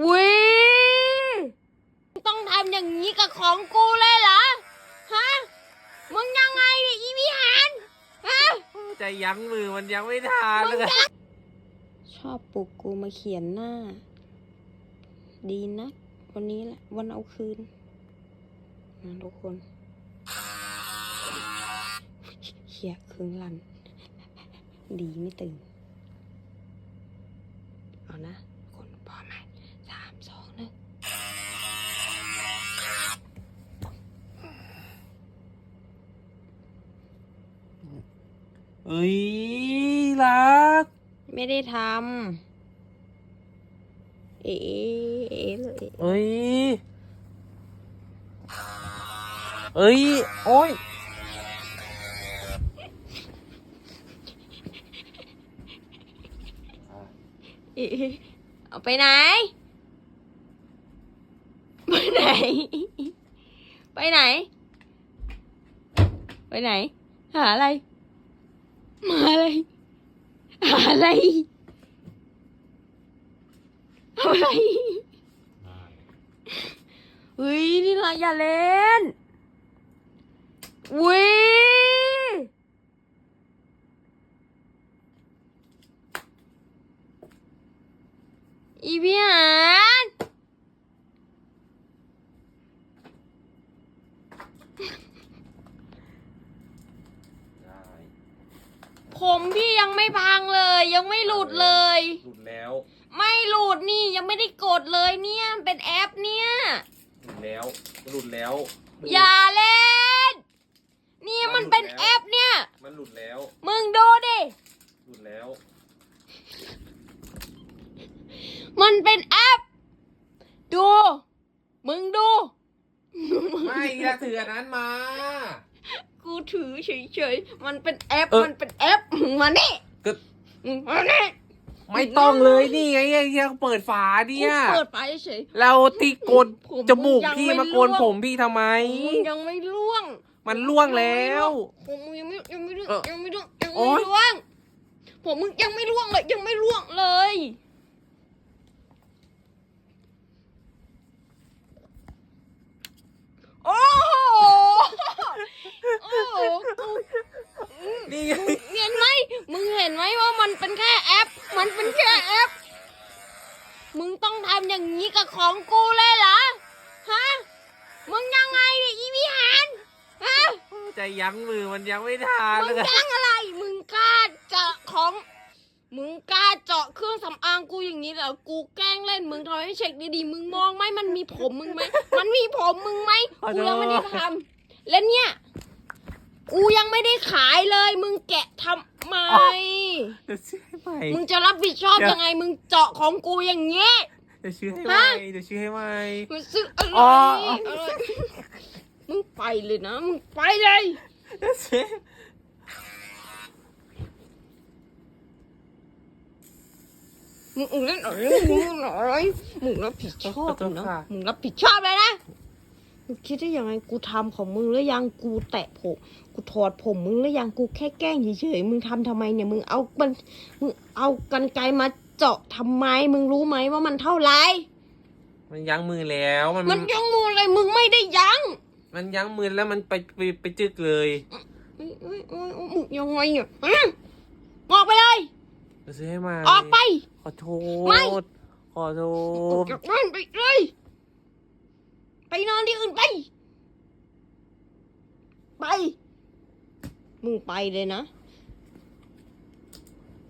วิต้องทำอย่างนี้กับของกูเลยเหรอ ฮะ มึงยังไงเนี่ยอีวิหาร ฮะใจยั้งมือมันยังไม่ทานเลยชอบปลุกกูมาเขียนหน้า ดีนะวันนี้แหละ วันเอาคืนนะทุกคนเขียครึ่งลัน ดีไม่ตื่น เอานะ คนพร้อมไหมสามสองหนึ่ง เอ้ยรัก ไม่ได้ทำเอ๋เอ๋เลยเอ้ยเอ้ย โอ้ย เอ๋เอาไปไหน ไปไหน ไปไหน ไปไหน หาอะไร มาอะไรหาอะไรเอาอะไรเฮ้ยนี่ละอย่าเล่นวิอีพี่หาน ผมพี่ยังไม่พังเลย ยังไม่หลุดเลย หลุดแล้ว ไม่หลุดนี่ยังไม่ได้กดเลยเนี่ยเป็นแอปเนี่ย หลุดแล้ว หลุดแล้ว อย่าเล่น นี่มันเป็นแอปเนี่ย มันหลุดแล้ว มึงดูดิ หลุดแล้ว มันเป็นแอป ดู มึงดู ไม่อย่าถืออันนั้นมา กูถือเฉยๆ มันเป็นแอป เออ มันเป็นแอปมึงมานี่ก็มึงมานี่ไม่ต้องเลยนี่ไงยังเปิดฝากูเนี่ยเปิดไปเฉยเราตีกดผมจมูกยังพี่ไม่ มาโกนร่วงผมพี่ทำไมมึงยังไม่ล่วง มันล่วงแล้ว ผมมึงยังไม่ยังไม่ร่วงเออยังไม่ร่วงยังโอ๊ไม่ยร่วง ผมมึงยังไม่ร่วงเลยยังไม่ร่วงเลย โอ้โหโอ้โหกู นี่ไง เห็นไหมมึงเห็นไหมว่ามัน เป็นแค่แอป มันเป็นแค่แอป มึงต้องทำอย่างนี้กับของกูเลยเหรอ ฮะ มึงยังไงเนี่ยอีวิหารฮะใจยั้งมือมันยังไม่ทานมึเลงยแกล้งอะไร มึงกล้าเจาะของ มึงกล้าเจาะเครื่องสำอางกูอย่างนี้เหรอ กูแกล้งเล่น มึงทำให้เช็คดีๆ มึงมองไหมมันมีผมมึงไหม มันมีผมมึงไหม กูยังไม่ได้ทำและเนี่ย กูยังไม่ได้ขายเลย มึงแกะทำ ไมจะเชื่อให้ไหมมึงจะรับผิดชอบเดี๋ยวยังไง มึงเจาะของกูอย่างเงี้ยจะเชื่อให้ไหมฮะจะเชื่อให้ไหมมึงซื้ออะไรอ๋ออะไรมึงไปเลยนะ มึงไปเลยจะเชื่อมึงมึงเล่นอะไรมึงเล่นอะไรมึงรับผิดชอบเลยนะ มึงรับผิดชอบเลยนะ มึงคิดได้ยังไงกูทำของมึงแล้วยังกูแตะผมกูถอดผมมึงแล้วยังกูแค่แกล้งเฉยๆมึงทำทำไมเนี่ยมึงเอามันมึงเอากันไกรมาเจาะทำไมมึงรู้ไหมว่ามันเท่าไหร่มันยั้งมือแล้วมันมันยังมูอะไรมึงไม่ได้ยังมันยั้งมือแล้วมันไปไปไปจึกเลยเอ้ยเอ้ยเอ้ยมึงยังไงเนี่ยฮะออกไปเลยจะเชื่อให้ไหมออกไป ขอโทไม่ษขอโทออกษจากบ้านไปเลย ไปนอนที่อื่นไป ไป มึงไปเลยนะ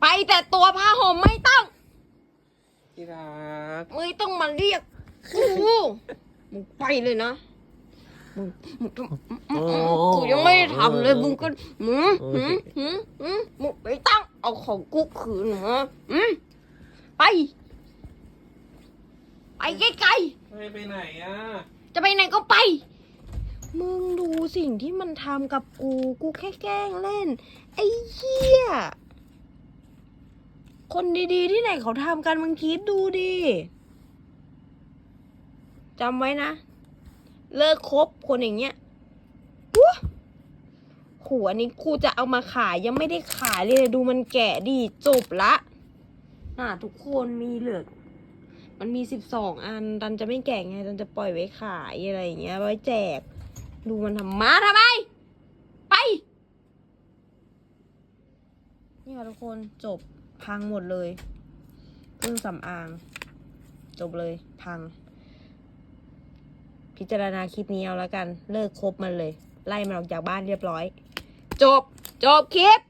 ไปแต่ตัวผ้าห่มไม่ต้องที่รักไม่ต้องมาเรียกกูมึงไปเลยนะมึงมึงต้องโอ้กูยังไม่ได้ทำเลยมึงก็หืมโอหืเคมหืมหืมมึงไปตั้งเอาของกูคืนนะหืมไป ไปไกลๆไม่ไปไหนอะ จะไปไหนก็ไป มึงดูสิ่งที่มันทำกับกู กูแค่แกล้งเล่น ไอ้เหี้ย คนดีๆ ที่ไหนเขาทำกันมึงคิดดูดิจำไว้นะ เลิกคบคนอย่างเงี้ยวัวหัวนี้กูจะเอามาขายยังไม่ได้ขายเลยดูมันแก่ดีจบละ น่าทุกคนมีเหลือ มันมีสิบสองอันดันจะไม่แกะไงดันจะปล่อยไว้ขายอะไรอย่างเงี้ยไว้แจก ดูมันทำมาทำไม ไป นี่ค่ะทุกคนจบพังหมดเลยเครื่องสำอาง จบเลยพัง พิจารณาคลิปนี้เอาแล้วกัน เลิกคบมันเลย ไล่มันออกจากบ้านเรียบร้อย จบ จบคลิป